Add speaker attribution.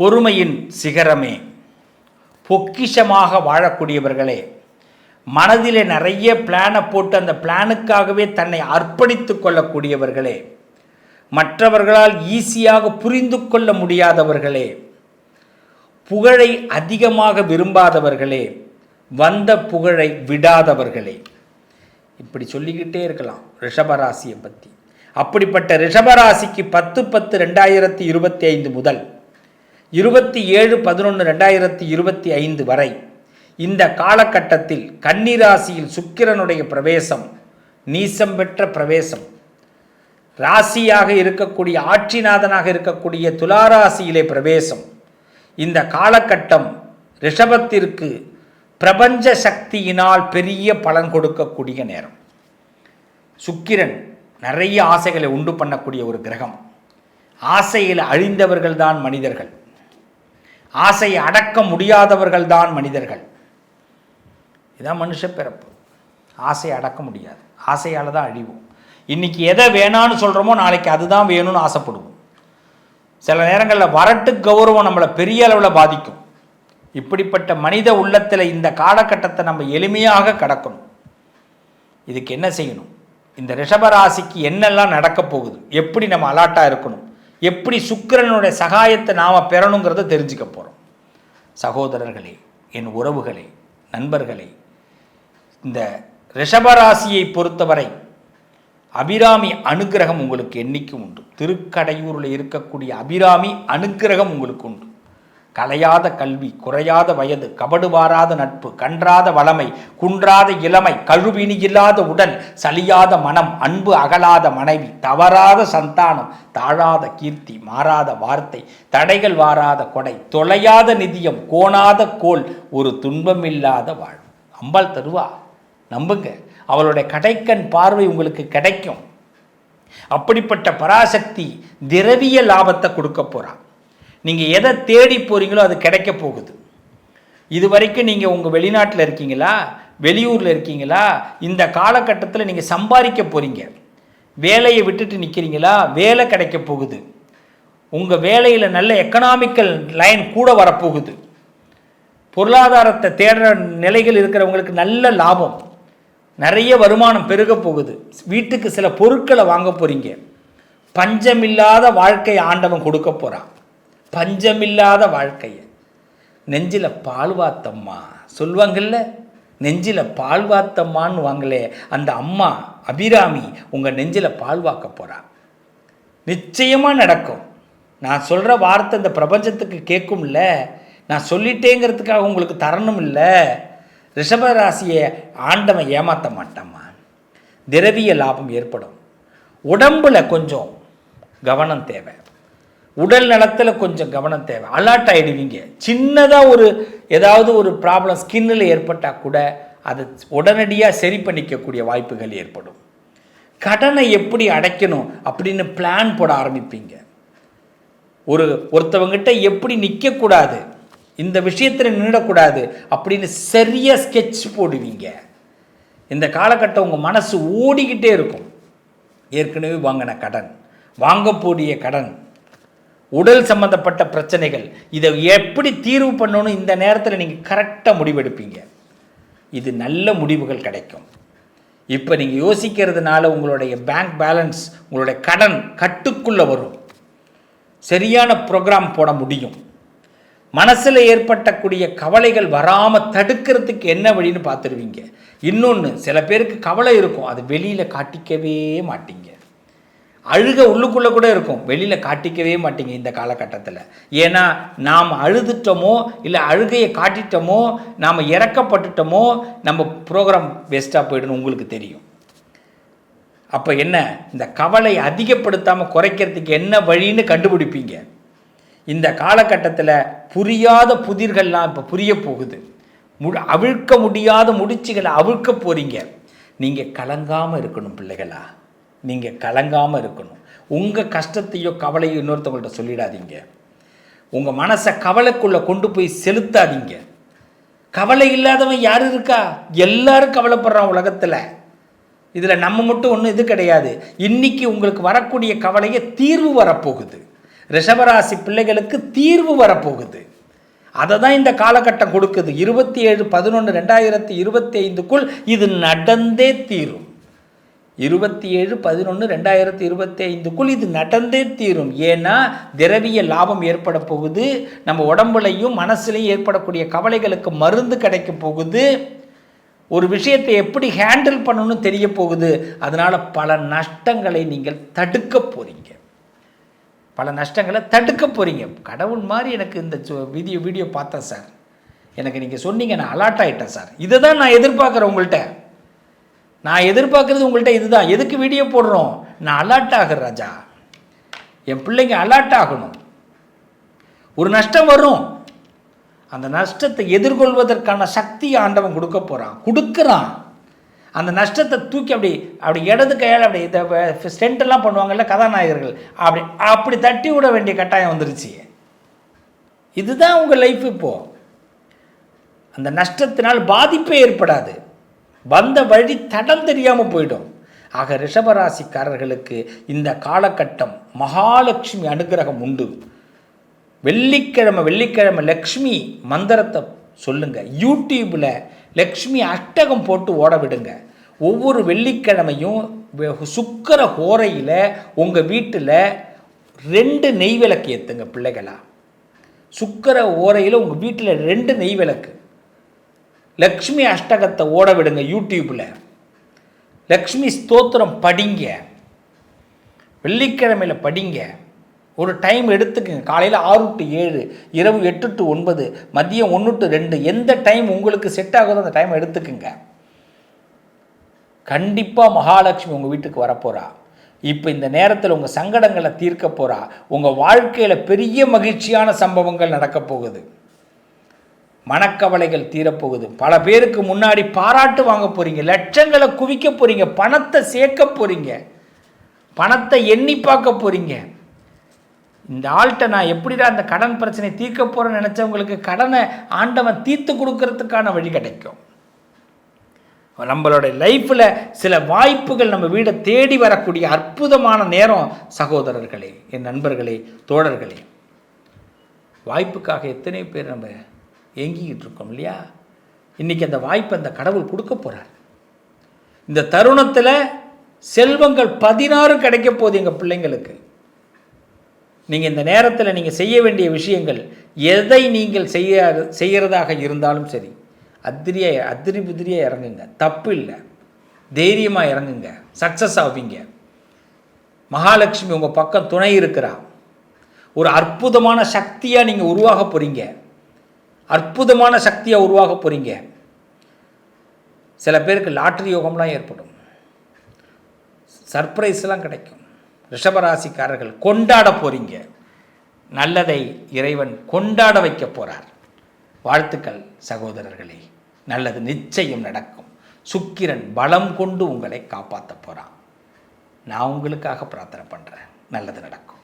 Speaker 1: பொறுமையின் சிகரமே. பொக்கிஷமாக வாழக்கூடியவர்களே மனதிலே நிறைய பிளானை போட்டு அந்த பிளானுக்காகவே தன்னை அர்ப்பணித்து கொள்ளக்கூடியவர்களே மற்றவர்களால் ஈஸியாக புரிந்து கொள்ள முடியாதவர்களே புகழை அதிகமாக விரும்பாதவர்களே வந்த புகழை விடாதவர்களே. இப்படி சொல்லிக்கிட்டே இருக்கலாம் ரிஷபராசியை பற்றி அப்படிப்பட்ட ரிஷபராசிக்கு பத்து பத்து ரெண்டாயிரத்தி இருபத்தி ஐந்து முதல் இருபத்தி ஏழு பதினொன்று ரெண்டாயிரத்தி இருபத்தி ஐந்து வரை இந்த காலகட்டத்தில் கன்னிராசியில் சுக்கிரனுடைய பிரவேசம் நீசம் பெற்ற பிரவேசம். ராசியாக இருக்கக்கூடிய ஆட்சிநாதனாக இருக்கக்கூடிய துளாராசியிலே பிரவேசம். இந்த காலகட்டம் ரிஷபத்திற்கு பிரபஞ்ச சக்தியினால் பெரிய பலன் கொடுக்கக்கூடிய நேரம். சுக்கிரன் நிறைய ஆசைகளை உண்டு பண்ணக்கூடிய ஒரு கிரகம். ஆசையில் அழிந்தவர்கள் தான் மனிதர்கள். ஆசையை அடக்க முடியாதவர்கள் தான் மனிதர்கள். இதான் மனுஷ பிறப்பு. ஆசையை அடக்க முடியாது. ஆசையால் தான் அழிவோம் இன்னைக்கு எதை வேணான்னு சொல்கிறோமோ நாளைக்கு அதுதான் வேணும்னு ஆசைப்படுவோம். சில நேரங்களில் வரட்டு கௌரவம் நம்மளை பெரிய அளவில் பாதிக்கும். இப்படிப்பட்ட மனித உள்ளத்தில் இந்த காலகட்டத்தை நம்ம எளிமையாக கடக்கணும். இதுக்கு என்ன செய்யணும்? இந்த ரிஷபராசிக்கு என்னெல்லாம் நடக்க போகுது? எப்படி நம்ம அலாட்டாக இருக்கணும்? எப்படி சுக்கிரனுடைய சகாயத்தை நாம் பெறணுங்கிறத தெரிஞ்சுக்க போகிறோம் சகோதரர்களே என் உறவுகளே நண்பர்களே இந்த ரிஷபராசியை பொறுத்தவரை அபிராமி அனுக்கிரகம் உங்களுக்கு என்னைக்கும் உண்டு. திருக்கடையூரில் இருக்கக்கூடிய அபிராமி அனுக்கிரகம் உங்களுக்கு உண்டு. கலையாத கல்வி குறையாத வயது கபடு வாராத நட்பு கன்றாத வளமை குன்றாத இளமை கழுவினி இல்லாத உடல் சலியாத மனம் அன்பு அகலாத மனைவி தவறாத சந்தானம் தாழாத கீர்த்தி மாறாத வார்த்தை தடைகள் வாராத கொடை தொலையாத நிதியம் கோணாத கோல் ஒரு துன்பமில்லாத வாழ் அம்பாள் தருவா நம்புங்க அவளுடைய கடைக்கண் பார்வை உங்களுக்கு கிடைக்கும். அப்படிப்பட்ட பராசக்தி திரவிய லாபத்தை கொடுக்க போறா. நீங்கள் எதை தேடி போகிறீங்களோ அது கிடைக்க போகுது. இது வரைக்கும் நீங்கள் உங்கள் வெளிநாட்டில் இருக்கீங்களா? வெளியூரில் இருக்கீங்களா? இந்த காலகட்டத்தில் நீங்கள் சம்பாதிக்க போகிறீங்க வேலையை விட்டுட்டு நிற்கிறீங்களா வேலை கிடைக்க போகுது. உங்கள் வேலையில் நல்ல எக்கனாமிக்கல் லைன் கூட வரப்போகுது. பொருளாதாரத்தை தேடுற நிலைகள் இருக்கிறவங்களுக்கு நல்ல லாபம். நிறைய வருமானம் பெருக போகுது. வீட்டுக்கு சில பொருட்களை வாங்க போகிறீங்க பஞ்சமில்லாத வாழ்க்கை ஆண்டவன் கொடுக்க போகிறான் பஞ்சமில்லாத வாழ்க்கையை. நெஞ்சில் பால் வாத்தம்மா நெஞ்சில் பால் வாத்தம்மான்னு வாங்களே. அந்த அம்மா அபிராமி உங்கள் நெஞ்சில் பால் வாக்க போகிறா நிச்சயமாக நடக்கும். நான் சொல்கிற வார்த்தை இந்த பிரபஞ்சத்துக்கு கேட்கும்ல நான் சொல்லிட்டேங்கிறதுக்காக உங்களுக்கு தரணும் இல்லை ரிஷபராசியை ஆண்டவன் ஏமாற்ற மாட்டாம்மா. திரவிய லாபம் ஏற்படும். உடம்புல கொஞ்சம் கவனம் தேவை. உடல் நலத்தில் கொஞ்சம் கவனம் தேவை. அலர்ட் ஆகிடுவீங்க சின்னதாக ஒரு ஏதாவது ஒரு ப்ராப்ளம் ஸ்கின்னில் ஏற்பட்டால் கூட அதை உடனடியாக சரி பண்ணிக்கக்கூடிய வாய்ப்புகள் ஏற்படும். கடனை எப்படி அடைக்கணும் அப்படின்னு பிளான் போட ஆரம்பிப்பீங்க. ஒரு ஒருத்தவங்கிட்ட எப்படி நிற்கக்கூடாது இந்த விஷயத்தில் நின்றுடக்கூடாது அப்படின்னு சரியாக ஸ்கெட்ச் போடுவீங்க. இந்த காலகட்டம் உங்கள் மனசு ஓடிக்கிட்டே இருக்கும். ஏற்கனவே வாங்கின கடன். வாங்கக்கூடிய கடன். உடல் சம்பந்தப்பட்ட பிரச்சனைகள். இதை எப்படி தீர்வு பண்ணணும் இந்த நேரத்தில் நீங்கள் கரெக்டாக முடிவெடுப்பீங்க. இது நல்ல முடிவுகள் கிடைக்கும். இப்போ நீங்கள் யோசிக்கிறதுனால உங்களுடைய பேங்க் பேலன்ஸ் உங்களுடைய கடன் கட்டுக்குள்ளே வரும். சரியான ப்ரோக்ராம் போட முடியும். மனசில் ஏற்பட்டக்கூடிய கவலைகள் வராமல் தடுக்கிறதுக்கு என்ன வழின்னு பார்த்துருவீங்க. இன்னொன்று சில பேருக்கு கவலை இருக்கும். அது வெளியில் காட்டிக்கவே மாட்டீங்க. அழுக உள்ளுக்குள்ளே கூட இருக்கும். வெளியில் காட்டிக்கவே மாட்டீங்க இந்த காலகட்டத்தில். ஏன்னா நாம் அழுதுட்டோமோ இல்லை அழுகையை காட்டிட்டோமோ நாம் இறக்கப்பட்டுட்டோமோ நம்ம ப்ரோக்ராம் வேஸ்ட்டாக போயிடுன்னு உங்களுக்கு தெரியும். அப்போ என்ன? இந்த கவலை அதிகப்படுத்தாமல் குறைக்கிறதுக்கு என்ன வழின்னு கண்டுபிடிப்பீங்க. இந்த காலகட்டத்தில் புரியாத புதிர்கள்லாம் இப்போ புரிய போகுது. மு அவிழ்க்க முடியாத முடிச்சுகளை அவிழ்க்க போகிறீங்க நீங்கள் கலங்காமல் இருக்கணும் பிள்ளைகளா. நீங்கள் கலங்காமல் இருக்கணும். உங்கள் கஷ்டத்தையோ கவலையோ இன்னொருத்தவங்கள்ட்ட சொல்லிடாதீங்க. உங்கள் மனசை கவலைக்குள்ளே கொண்டு போய் செலுத்தாதீங்க. கவலை இல்லாதவன் யார் இருக்கா? எல்லாரும் கவலைப்படுறான் உலகத்தில். இதில் நம்ம மட்டும் ஒன்றும் இது கிடையாது. இன்னைக்கு உங்களுக்கு வரக்கூடிய கவலையை தீர்வு வரப்போகுது. ரிஷபராசி பிள்ளைகளுக்கு தீர்வு வரப்போகுது. அதை தான் இந்த காலகட்டம் கொடுக்குது. இருபத்தி ஏழு பதினொன்று ரெண்டாயிரத்தி இருபத்தி ஐந்துக்குள் இது நடந்தே தீரும். இருபத்தி ஏழு பதினொன்று ரெண்டாயிரத்தி இருபத்தி ஐந்துக்குள் இது நடந்தே தீரும். ஏன்னா திரவிய லாபம் ஏற்பட போகுது நம்ம உடம்புலையும் மனசுலையும் ஏற்படக்கூடிய கவலைகளுக்கு மருந்து கிடைக்க போகுது. ஒரு விஷயத்தை எப்படி ஹேண்டில் பண்ணணும்னு தெரிய போகுது. அதனால் பல நஷ்டங்களை நீங்கள் தடுக்க போகிறீங்க பல நஷ்டங்களை தடுக்க போகிறீங்க கடவுள் மாதிரி எனக்கு இந்த வீடியோ வீடியோ பார்த்தேன் சார். எனக்கு நீங்கள் சொன்னீங்க நான் அலாட் ஆகிட்டேன் சார். இதை தான் நான் எதிர்பார்க்குறேன் உங்கள்கிட்ட நான் எதிர்பார்க்குறது உங்கள்கிட்ட இதுதான். எதுக்கு வீடியோ போடுறோம்? நான் அலாட் ஆகிறேன் ராஜா. என் பிள்ளைங்க அலாட் ஆகணும். ஒரு நஷ்டம் வரும். அந்த நஷ்டத்தை எதிர்கொள்வதற்கான சக்தி ஆண்டவன் கொடுக்க போகிறான் கொடுக்குறான். அந்த நஷ்டத்தை தூக்கி அப்படி அப்படி இடது கையால் அப்படி இந்த ஸ்டென்ட்லாம் பண்ணுவாங்கல்ல கதாநாயகர்கள். அப்படி அப்படி தட்டி விட வேண்டிய கட்டாயம் வந்துருச்சு. இதுதான் உங்கள் லைஃப் இப்போது அந்த நஷ்டத்தினால் பாதிப்பே ஏற்படாது. வந்த வழி தடம் தெரியாமல் போயிடும். ஆக ரிஷபராசிக்காரர்களுக்கு இந்த காலகட்டம் மகாலட்சுமி அனுகிரகம் உண்டு. வெள்ளிக்கிழமை வெள்ளிக்கிழமை லக்ஷ்மி மந்திரத்தை சொல்லுங்க. யூடியூப்பில் லக்ஷ்மி அஷ்டகம் போட்டு ஓட விடுங்க. ஒவ்வொரு வெள்ளிக்கிழமையும் சுக்கர ஹோரையில் உங்கள் வீட்டில் ரெண்டு நெய் விளக்கு ஏற்றுங்க பிள்ளைகளா. சுக்கர ஓரையில் உங்கள் வீட்டில் ரெண்டு நெய் விளக்கு. லக்ஷ்மி அஷ்டகத்தை ஓட விடுங்க யூடியூப்பில் லக்ஷ்மி ஸ்தோத்திரம் படிங்க. வெள்ளிக்கிழமையில் படிங்க. ஒரு டைம் எடுத்துக்கங்க. காலையில் ஆறு டு ஏழு இரவு எட்டு டு ஒன்பது மதியம் ஒன்று டு ரெண்டு எந்த டைம் உங்களுக்கு செட் ஆகுதோ அந்த டைம் எடுத்துக்குங்க. கண்டிப்பாக மகாலட்சுமி உங்கள் வீட்டுக்கு வரப்போகிறா இப்போ இந்த நேரத்தில் உங்கள் சங்கடங்களை தீர்க்க போகிறா உங்கள் வாழ்க்கையில் பெரிய மகிழ்ச்சியான சம்பவங்கள் நடக்கப் போகுது. மனக்கவலைகள் தீரப்போகுது. பல பேருக்கு முன்னாடி பாராட்டு வாங்க போகிறீங்க லட்சங்களை குவிக்க போகிறீங்க பணத்தை சேர்க்க போகிறீங்க பணத்தை எண்ணி பார்க்க போகிறீங்க இந்த ஆள்கிட்ட நான் எப்படிடா அந்த கடன் பிரச்சனை தீர்க்க போகிறேன்னு நினச்சவங்களுக்கு கடனை ஆண்டவன் தீர்த்து கொடுக்கறதுக்கான வழி கிடைக்கும். நம்மளோட லைஃப்பில் சில வாய்ப்புகள் நம்ம வீடை தேடி வரக்கூடிய அற்புதமான நேரம் சகோதரர்களே என் நண்பர்களே தோழர்களே. வாய்ப்புக்காக எத்தனை பேர் நம்ம ஏங்கிக்கிட்டு இருக்கோம் இல்லையா? இன்றைக்கி அந்த வாய்ப்பை அந்த கடவுள் கொடுக்க போகிறார் இந்த தருணத்தில் செல்வங்கள் பதினாறு கிடைக்க போகுது எங்கள் பிள்ளைங்களுக்கு. நீங்கள் இந்த நேரத்தில் நீங்கள் செய்ய வேண்டிய விஷயங்கள் எதை நீங்கள் செய்ய செய்கிறதாக இருந்தாலும் சரி அத்திரிய அத்திரி புதிரியாக இறங்குங்க. தப்பு இல்லை. தைரியமாக இறங்குங்க. சக்ஸஸ் ஆவீங்க. மகாலட்சுமி உங்கள் பக்கம் துணை இருக்கிறா ஒரு அற்புதமான சக்தியாக நீங்கள் உருவாக போகிறீங்க அற்புதமான சக்தியாக உருவாக போகிறீங்க சில பேருக்கு லாட்ரி யோகம்லாம் ஏற்படும். சர்ப்ரைஸ்லாம் கிடைக்கும். ரிஷபராசிக்காரர்கள் கொண்டாட போகிறீங்க நல்லதை இறைவன் கொண்டாட வைக்க போகிறார் வாழ்த்துக்கள் சகோதரர்களே. நல்லது நிச்சயம் நடக்கும். சுக்கிரன் பலம் கொண்டு உங்களை காப்பாற்ற போகிறான் நான் உங்களுக்காக பிரார்த்தனை பண்ணுறேன் நல்லது நடக்கும்.